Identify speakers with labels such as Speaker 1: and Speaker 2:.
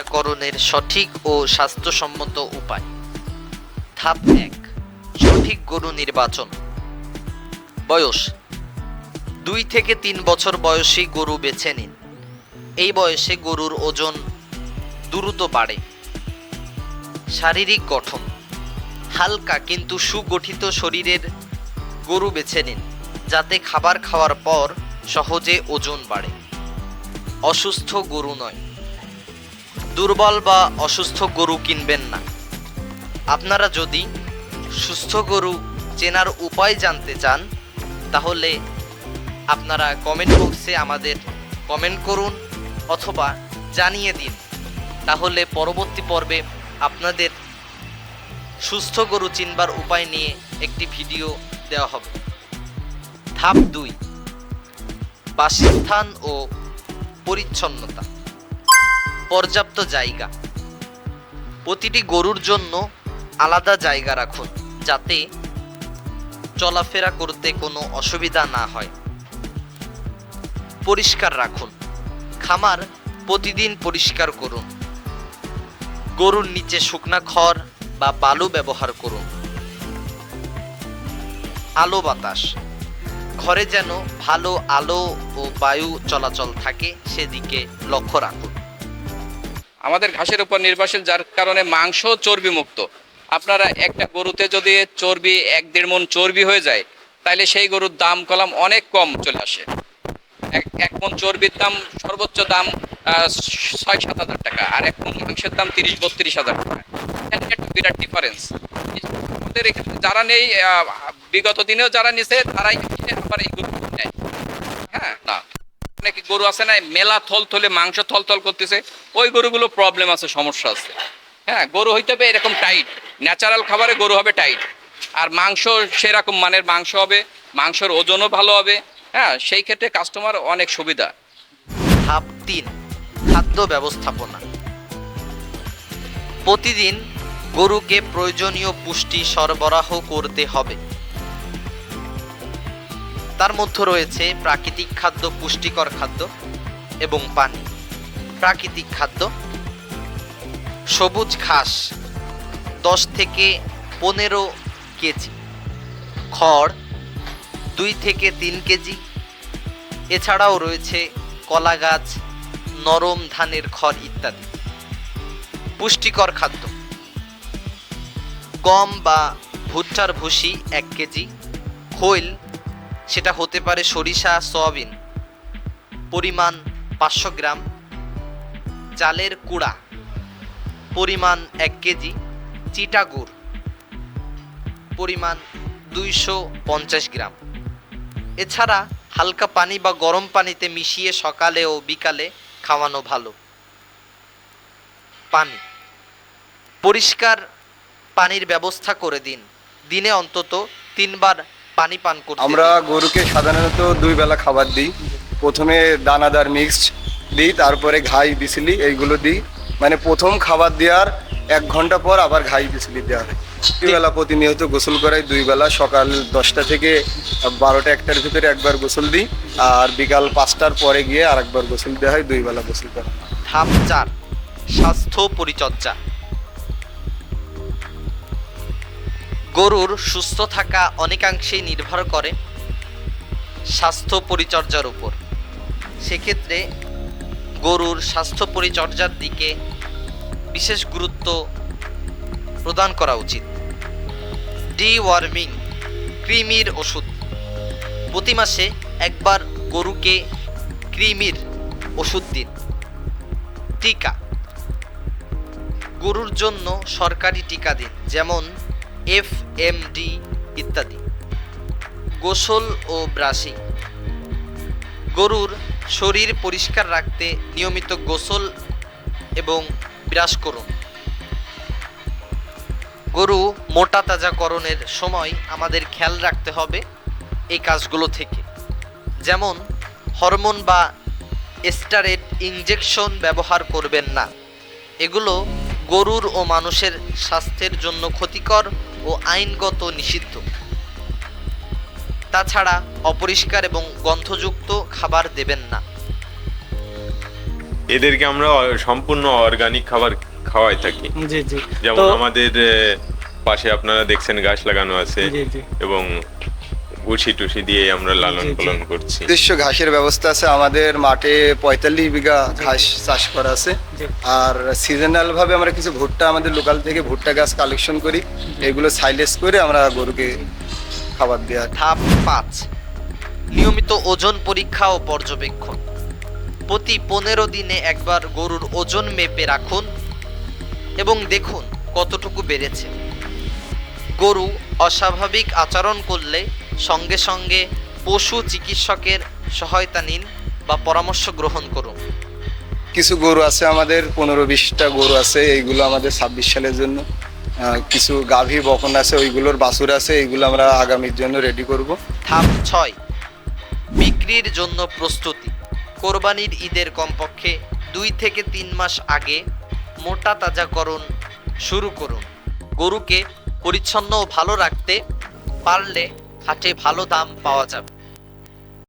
Speaker 1: পালনের সঠিক ও স্বাস্থ্যসম্মত উপায়। ধাপ এক, সঠিক গরু নির্বাচন। বয়স, দুই থেকে তিন বছর বয়সী গরু বেছে নিন। এই বয়সে গরুর ওজন দ্রুত বাড়ে। শারীরিক গঠন, হালকা কিন্তু সুগঠিত শরীরের গরু বেছে নিন, যাতে খাবার খাওয়ার পর সহজে ওজন বাড়ে। অসুস্থ গরু নয়। দুর্বল বা অসুস্থ গরু কিনবেন না। আপনারা যদি সুস্থ গরু চেনার উপায় জানতে চান, তাহলে আপনারা কমেন্ট বক্সে আমাদের কমেন্ট করুন অথবা জানিয়ে দিন। তাহলে পরবর্তী পর্বে আপনাদের সুস্থ গরু চিনবার উপায় নিয়ে একটি ভিডিও দেওয়া হবে। ধাপ দুই, বাসস্থান ও পরিচ্ছন্নতা। পর্যাপ্ত জায়গা। প্রতিটি গরুর জন্য আলাদা জায়গা রাখুন, যাতে চলাফেরা করতে কোনো অসুবিধা না হয়। পরিষ্কার রাখুন, খামার প্রতিদিন পরিষ্কার করুন। গরুর নিচে শুকনা খড় বা বালু ব্যবহার করুন। আলো বাতাস, ঘরে যেন ভালো আলো ও বায়ু চলাচল থাকে, সেদিকে লক্ষ্য রাখুন।
Speaker 2: আমাদের ঘাসের উপর নির্ভরশীল, যার কারণে মাংস চর্বি মুক্ত আপনারা একটা গরুতে যদি চর্বি, এক দেড় মন চর্বি হয়ে যায় তাহলে সেই গরুর দাম কলাম অনেক কম চলে আসে। এক এক মন চর্বির দাম সর্বোচ্চ দাম ছয়, সাত হাজার টাকা, আর এক মন মাংসের দাম তিরিশ, বত্রিশ হাজার টাকা। এখানে একটা বিরাট ডিফারেন্স আমাদের এখানে যারা নেই বিগত দিনেও যারা নিছে, তারাই আবার এই গরু নেয়। হ্যাঁ? না। নাকি গরু আছে না মেলা থল থলে মাংস থল থল করতেছে। ওই গরুগুলো প্রবলেম আছে, সমস্যা আছে। হ্যাঁ গরু হইতে হবে এরকম টাইট ন্যাচারাল খাবারে গরু হবে টাইট আর মাংস সেরকম মানের মাংস হবে, মাংসর ওজনও ভালো হবে। হ্যাঁ সেই ক্ষেত্রে কাস্টমার অনেক সুবিধা।
Speaker 1: ধাপ তিন, খাদ্য ব্যবস্থাপনা। প্রতিদিন গরুকে প্রয়োজনীয় পুষ্টি সরবরাহ করতে হবে। তার মধ্যে রয়েছে প্রাকৃতিক খাদ্য, পুষ্টিকর খাদ্য এবং পানি। প্রাকৃতিক খাদ্য, সবুজ ঘাস, দশ থেকে পনেরো কেজি। খড়, দুই থেকে তিন কেজি। এছাড়াও রয়েছে কলা গাছ, নরম ধানের খড় ইত্যাদি। পুষ্টিকর খাদ্য, গম বা ভুট্টার ভুসি এক কেজি, খৈল সেটা হতে পারে সরিষা, সয়াবিন। পরিমাণ পাঁচশো গ্রাম। চালের কুড়া। পরিমাণ এক কেজি। চিটা গুড়। পরিমাণ দুইশো পঞ্চাশ গ্রাম। এছাড়া হালকা পানি বা গরম পানিতে মিশিয়ে সকালে ও বিকালে খাওয়ানো ভালো। পানি। পরিষ্কার পানির ব্যবস্থা করে দিন। দিনে অন্তত তিনবার পানি পান করতে
Speaker 3: আমরা গরুকে সাধারণত দুই বেলা খাবার দিই। প্রথমে দানাদার মিক্সড দিই তারপরে ঘাই বিসলি এইগুলো দিই। মানে প্রথম খাবার দেওয়ার এক ঘণ্টা পর আবার ঘাই বিসলি দেওয়া হয়। দুইবেলা প্রতিনিয়ত গোসল করাই দুই বেলা সকাল দশটা থেকে বারোটা একটার ভিতরে একবার গোসল দিই আর বিকাল পাঁচটার পরে গিয়ে আরেকবার গোসল দেওয়া হয় দুই বেলা গোসল করা হয়।
Speaker 1: ধাপ চার স্বাস্থ্য পরিচর্যা। গরুর সুস্থ থাকা অনেকাংশেই নির্ভর করে স্বাস্থ্য পরিচর্যার উপর। সেক্ষেত্রে গরুর স্বাস্থ্য পরিচর্যার দিকে বিশেষ গুরুত্ব প্রদান করা উচিত। ডিওয়ার্মিং কৃমির ওষুধ। প্রতি মাসে একবার গরুকে কৃমির ওষুধ দিন। টিকা। গরুর জন্য সরকারি টিকা দিন, যেমন এফ এম ডি ইত্যাদি। গোসল ও ব্রাশিং। গরুর শরীর পরিষ্কার রাখতে নিয়মিত গোসল এবং ব্রাশ করুন। গরু মোটা তাজাকরণের সময় আমাদের খেয়াল রাখতে হবে এই কাজগুলো থেকে। যেমন, হরমোন বা স্টারেড ইনজেকশন ব্যবহার করবেন না। এগুলো গরুর ও মানুষের স্বাস্থ্যের জন্য ক্ষতিকর ও আইনগত নিষিদ্ধ। তাছাড়া অপরিষ্কার এবং গন্ধযুক্ত খাবার দেবেন না।
Speaker 4: এদেরকে আমরা সম্পূর্ণ অর্গানিক খাবার খাওয়াই থাকি।
Speaker 5: জি জি।
Speaker 4: যেমন আমাদের পাশে আপনারা দেখছেন গাছ লাগানো আছে
Speaker 5: জি জি।
Speaker 4: এবং ভুসি টুসি দিয়ে আমরা লালন। পালন করছি।
Speaker 3: নিজস্ব ঘাসের ব্যবস্থা আছে আমাদের মাঠে পঁয়তাল্লিশ বিঘা ঘাস চাষ করা আছে। আর সিজনাল ভাবে আমরা কিছু ভুট্টা আমাদের লোকাল থেকে ভুট্টা গাছ কালেকশন করি। এগুলো সাইলেস করে আমরা গরুকে খাবার দেওয়া
Speaker 1: ধাপ পাঁচ নিয়মিত ওজন পরীক্ষা ও পর্যবেক্ষণ। প্রতি পনেরো দিনে একবার গরুর ওজন মেপে রাখুন এবং দেখুন কতটুকু বেড়েছে। গরু অস্বাভাবিক আচরণ করলে সঙ্গে সঙ্গে পশু চিকিৎসকের সহায়তা নিন বা পরামর্শ গ্রহণ করুন।
Speaker 3: কিছু গরু আছে আমাদের পনেরো বিশটা গরু আছে এইগুলো আমাদের ছাব্বিশ সালের জন্য। কিছু গাভী বকন আছে ওইগুলোর বাছুর আছে এইগুলো আমরা আগামীর জন্য রেডি করব।
Speaker 1: ধাপ ছয় বিক্রির জন্য প্রস্তুতি। কোরবানির ঈদের কমপক্ষে দুই থেকে তিন মাস আগে মোটা তাজাকরণ শুরু করুন। গরুকে পরিচ্ছন্ন ও ভালো রাখতে পারলে হাটে ভালো দাম পাওয়া যাবে।